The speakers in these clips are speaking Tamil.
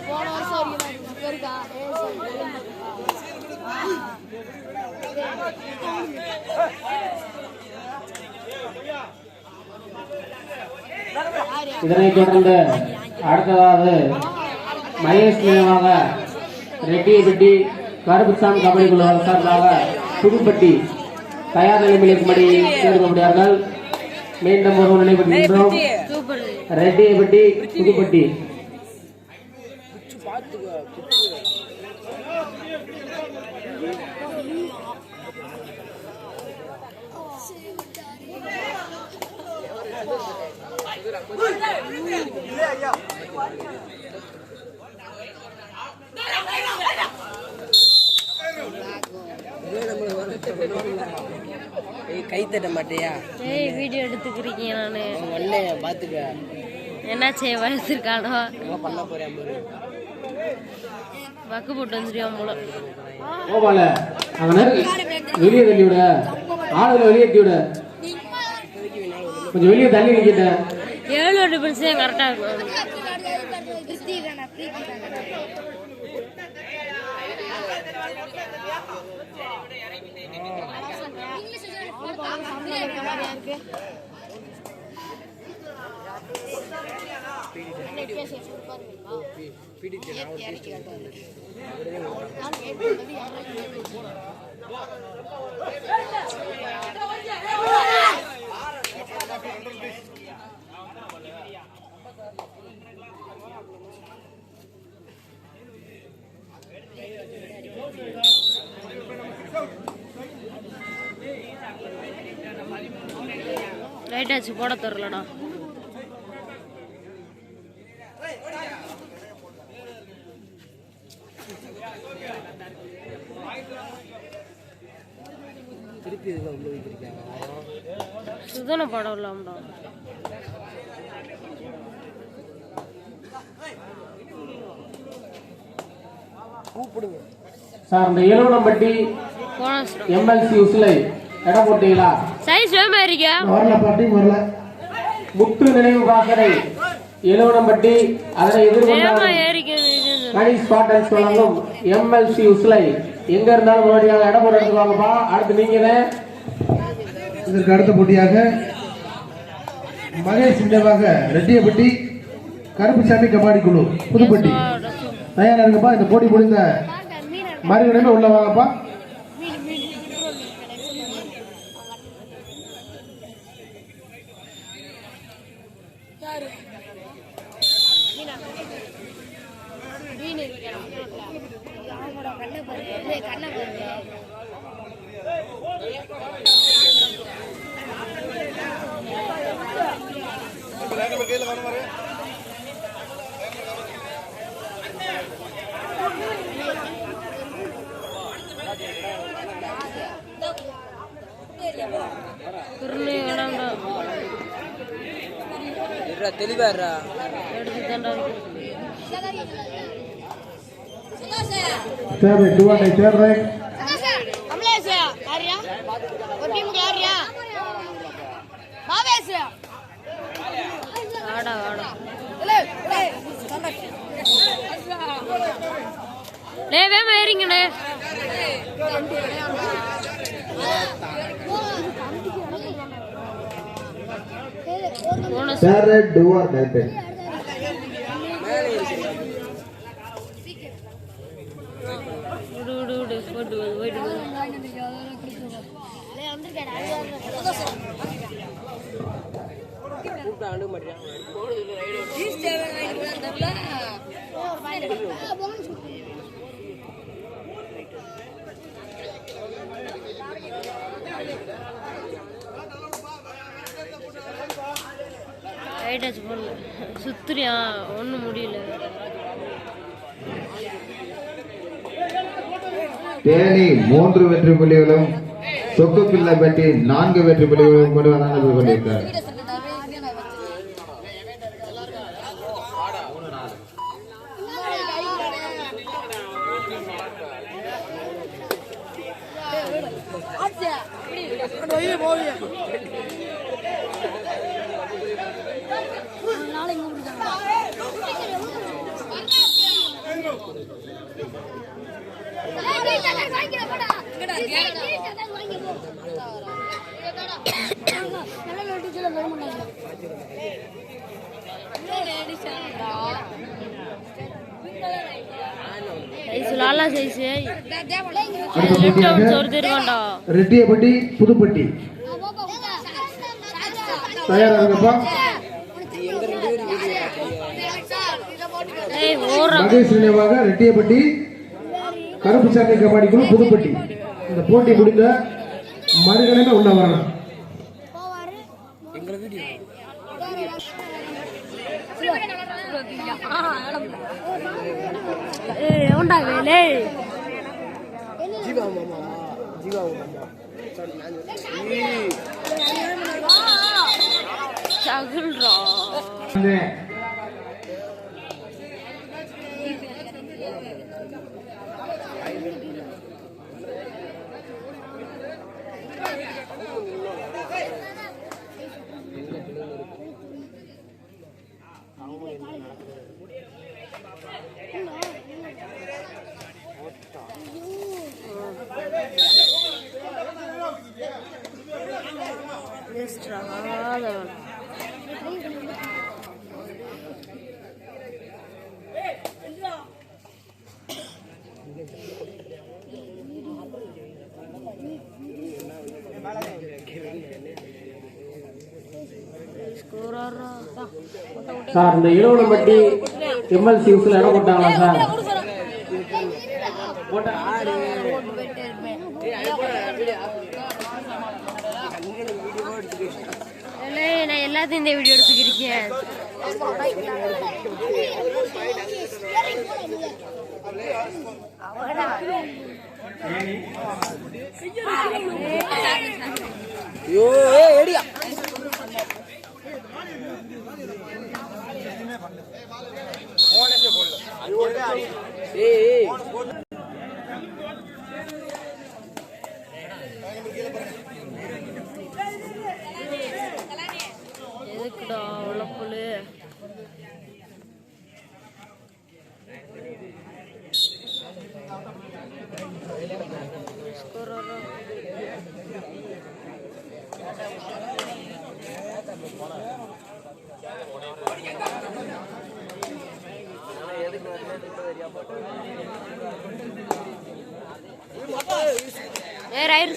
போன வருஷம் வரைக்கும் இருக்கா? இதனைத் தொடர்ந்து அடுத்ததாக மகேஷ் நினைவாக ரெட்டியப்பட்டி கருப்புசாமி கபடி குழு சார்பாக புதுப்பட்டி தயார் நிலைமையில் இருக்கும்படி சேர்க்கப்படுகிறார்கள் மீண்டும் ஒரு நினைவுகின்றோம் ரெட்டியப்பட்டி புதுப்பட்டி. கை தட்ட மாட்டியா? ஏய் வீடியோ எடுத்துக்கிறீங்க நானு. ஒன்னே பாத்துக்க. என்ன செய்ய வளர்த்துருக்கானோ என்ன பண்ண போறேன் பாரு வக்கு போட்டு வந்துருவான் கோபால அவனை வெளியே தள்ளி விட ஆளுகளை வெளியே தள்ளி விட கொஞ்சம் வெளியே தள்ளி நிக்கிட்டேன் ஏழு கரெக்டாக இருக்கும் லைட் ஆச்சு போட தரலடா. திருப்பி இதுல உள்ள சுதன படம் இல்லாமடா. கூப்பிடுங்க. சார் இந்த எலுவனம்பட்டி போனஸ் எம்எல்சி உசிலை இடம் போட்டீங்களா? சைஸ் வேமா இருக்கியா வரல பாட்டி வரல. முத்து நினைவு பாசறை எலுவனம்பட்டி அதனை எதிர்கொண்டாலும் ஏறிக்கிறது கணேஷ் பாட்டன்ஸ் வழங்கும் எம்எல்சி உசிலை. எங்க இருந்தாலும் முன்னாடியாக இடம் போட்டு எடுத்துவாங்கப்பா அடுத்து நீங்க இதற்கு அடுத்த போட்டியாக மகேஷ் நினைவாக ரெட்டியப்பட்டி கருப்புசாமி கபாடி குழு புதுப்பட்டி. தயாரா இருங்கப்பா. இந்த போட்டி முடிந்த மறுகணமே உள்ள வாங்கப்பா. குருணி வேணாம்டா இருடா தெளிவா இருடா எடுத்து தாண்டா third raid two and third raid Kamlesh யாரியா? ஒரு டீமுக்கு ஆடா ஆடா டே வேமா ஏறிங்கண்ணே ஆர் ரைட் போடல சுத்துறியா ஒன்றும் முடியல. தேனி மூன்று வெற்றி புள்ளிகளும் சொக்கு சொக்குப்பிள்ளைப்பட்டி நான்கு வெற்றி புள்ளிகளும் கொண்டு வந்தாங்க கொண்டிருக்கிறார் லாலா சைஸ் அடுத்த போட்டியாக சோறு தருவான்டா ரெட்டியப்பட்டி புதுப்பட்டி. தயாரா இருங்கப்பா ஏய் ஓடுறா மகேஷ் நினைவாக ரெட்டியப்பட்டி. கருப்புசாமி கபாடி குழு புதுப்பட்டி. இந்த போட்டி முடிந்த மறுகணமே உள்ள வரணும். င်းတိုက်ပဲလေကြည့်ပါဦးမမကြည့်ပါဦးမမကျွန်တော်ညညဟေးချာဂရရော சகுல்ரா சார் இந்த இளவனம்பட்டி எம்எல்சி இடம் போட்டாங்களா சார்? போட்டா நான் எல்லாத்தையும் இந்த வீடியோ எடுத்துக்கிருக்கேன் ஐயோ ஏடியா. ஏய். ஏ ரைடு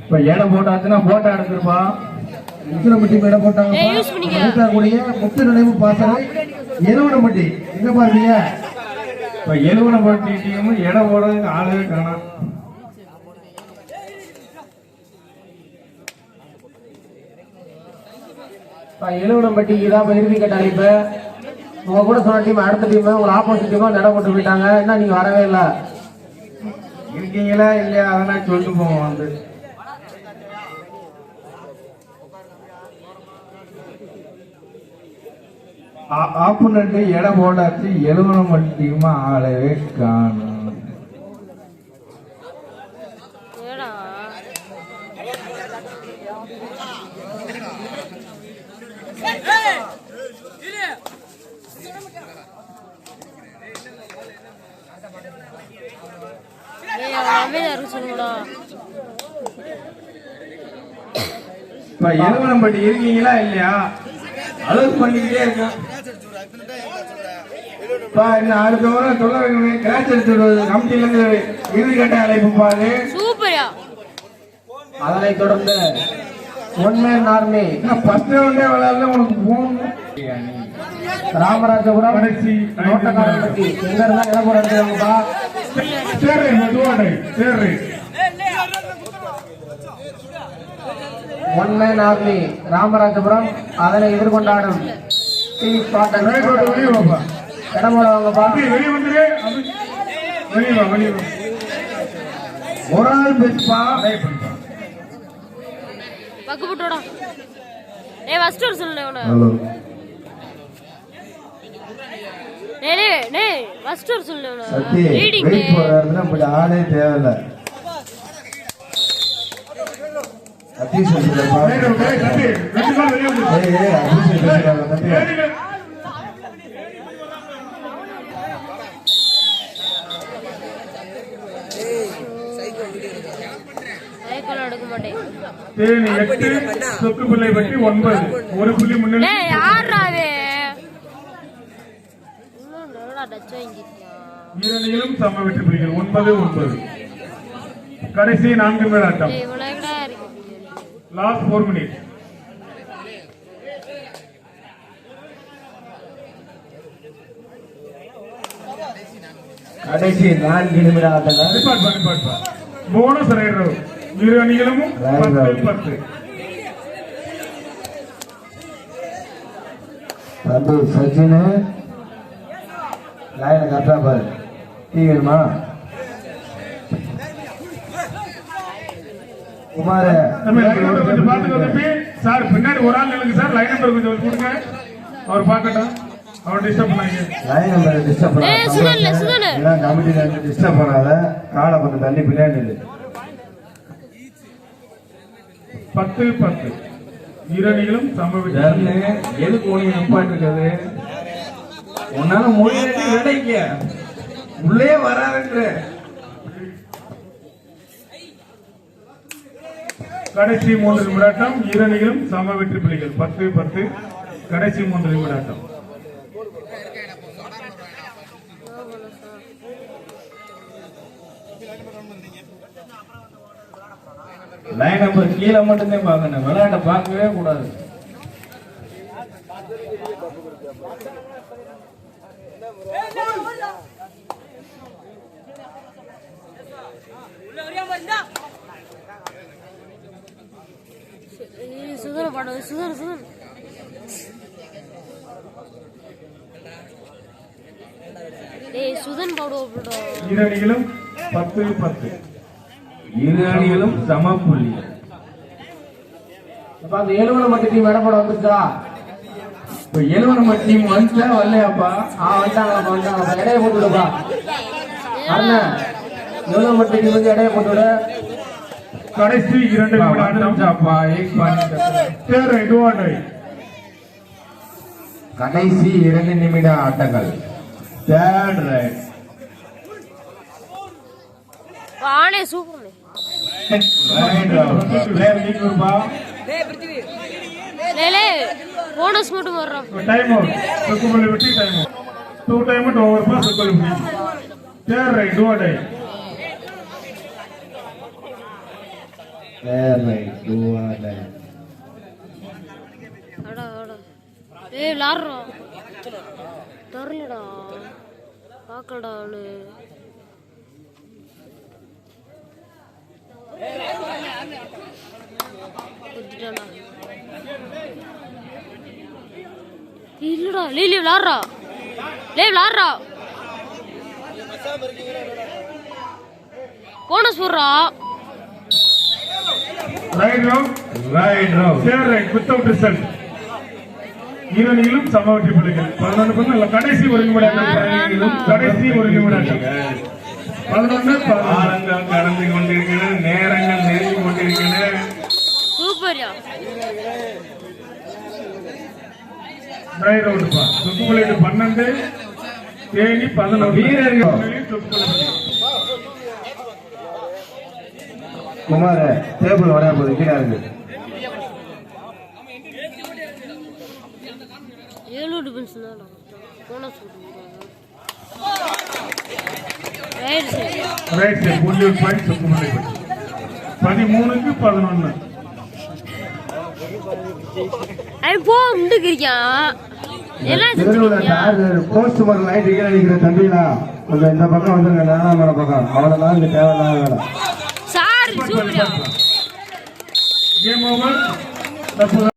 இப்ப இடம் போட்டாச்சுன்னா போட்டோ எடுத்துருப்பா. முத்திரப்பட்டி இடம் போட்டாங்க. கூடிய முத்து நினைவு பாசறை எருவனப்பட்டி எங்க பாருங்க இப்ப எலுவனப்பட்டி டீம் இடம் போடுறதுக்கு ஆளவே காணாம். எழுவனம்பட்டிக்கு தான் இறுதி கட்ட அழைப்பு உங்க கூட சொன்ன டீம் அடுத்த டீம் உங்க ஆப்போசிட் டீமா நட போட்டு போயிட்டாங்க. என்ன நீங்க வரவே இல்லை? இருக்கீங்களா இல்லையா? அதெல்லாம் சொல்லிட்டு போவோம் வந்து. ஆப்போனண்ட் இடம் போடாச்சு எலுவனப்பட்டியுமா ஆளவே காணும் ஏடா ஏய், இருக்க சொல்லுங்கடா இப்ப எலுவனப்பட்டி இருக்கீங்களா இல்லையா? அலோஸ் பண்ணிக்கிட்டே இருக்கேன் இப்ப இன்னும் அடுத்த முறை சொல்ல வைக்கணும். கிராச் அடிச்சு விடுவது கமிட்டில இருந்து இறுதி கட்ட அழைப்பு பாரு. சூப்பர்யா. அதனைத் தொடர்ந்து ஒன் மேன் ஆர்மி ஃபர்ஸ்ட் ரவுண்டே விளையாடல உனக்கு போகணும் ராமராஜபுரம் கடைசி நோட்டக்காரன்பட்டி எங்க இருந்தா இடம் போட எடுத்துவாங்கப்பா சரி மெதுவாடை சரி ஒன் மேன் ஆர்மி ராமராஜபுரம் அதனை எதிர்கொண்டாடும். டி ஸ்பாட்டன் வெளியே வாப்பா. இடம் போட வாங்கப்பா அப்படி வெளியே வந்துரு. அப்படி வெளியே வா வெளியே வா. ஒரு ஆள் பெஸ்ட்பா பக்கு போட்டோடா ஏய் ஃபர்ஸ்ட் ஒரு சொல்லு உன சத்தி வெயிட் போற இடத்துல இப்படி ஆளே பற்றி ஒன்பது. ஒரு புள்ளி முன்னணி. ஈரணியிலும் சம வெற்றி புலிகள் ஒன்பது ஒன்பது. கடைசி நான்கு மேல் ஆட்டம் லாஸ்ட் ஃபோர் மினிட் கடைசி நான்கு நிமிட நிப்பாட்பா போனஸ் ரைடர் இரு அணிகளும் பத்து பத்து. சச்சின் லைனை கரெக்டா பாரு. டீ வேணுமா? குமார் கொஞ்சம் தம்பி. சார் பின்னாடி ஒரு ஆள் நிலுங்க சார். லைன் நம்பர் கொஞ்சம் கொடுங்க. அவர் பார்க்கட்டும். அவர் டிஸ்டர்ப் பண்ணாங்க லைன் நம்பர் டிஸ்டர்ப் இருந்து டிஸ்டர்ப் பண்ணாத. காலை கொஞ்சம் தள்ளி பின்னாடி. பத்து பத்து. இரு அணிகளும் சம எதுக்கு உனக்கு நிப்பாட்டு இருக்குது உன்னால முடியல விடைக்க உள்ளே வராதுன்ற. கடைசி மூன்று நிமிடாட்டம் இரு அணிகளும் சம வெற்றி புலிகள் பத்து பத்து. கடைசி மூன்று நிமிடாட்டம் லைன் நம்பர் கீழே மட்டும்தான் பார்க்கணும். விளையாட்ட பார்க்கவே கூடாது. ஏய் படம் சுதன சுதர் ஏய் சுதன் பாடுவோம் இரு அணிகளும் பத்து பத்து. இரு அணிகளும் சம புள்ளி. இப்ப அந்த எழுவன மட்டும் டீம் இடப்பட வந்துருச்சா? இப்ப எழுவன டீம் வந்துச்சா வரலையாப்பா? ஆ வந்துட்டாங்க வந்துட்டாங்க இடையே போட்டு விடுப்பா அண்ணன் எழுவன மட்டும் டீம் வந்து இடையே போட்டு விடு. கடைசி இரண்டு பாயிண்ட் தேர் இதுவாண்டை கடைசி இரண்டு நிமிட ஆட்டங்கள். தேர்ட் ரைட் ஆனே சூப்பர். பிளேயர் நீக்குப்பா லே போனஸ் மட்டும் வர்றோம் டைம் அவுட் சுக்குமல்லி விட்டு time out two time out over பா சுக்குமல்லி தேர் ரைட் இதுவாண்டை அடா அடா. ஏய் விளாடுறோம் தெரிலடா பார்க்கடா அவனு குத்திட்டான்டா. இல்லடா லே லே விளாடுறா. லே விளாடுறா. போனஸ் போடுறா. Raid round raid round third raid without result ஈரணியிலும் சமவெற்றி புள்ளிகள் பதினொன்று பக்கம் இல்ல கடைசி ஒரு நிமிடம். கடைசி ஒரு நிமிடம். பதினொன்று பதினொன்று. காலங்கள் கடந்து கொண்டிருக்கின்றன நேரங்கள் நெருங்கி கொண்டிருக்கின்றன. சூப்பர்யா ட்ரை ரவுண்டுப்பா சுக்குமலைக்கு பன்னெண்டு தேனி பதினொன்று. வீரர்கள். குமார் டேபிள் உடைய போது கீழே இருக்கு ஏழு டிஃபென்ஸ் தான்டா போனஸ் போட்டுருக்காங்க ரைட் சைடு புள்ளியூர் பாயிண்ட் சுக்குமலை பதிமூணுக்கு பதினொன்று போ திருநூல செஞ்சுருக்கியா போஸ்ட் மரம் லைட் கீழே நிக்கிற தம்பிங்களா கொஞ்சம் இந்த பக்கம் வந்துருங்க நாலாம் மரம் பக்கம். அவ்வளவுதான் இங்க தேவையில்லாத வேலை. Sorry game over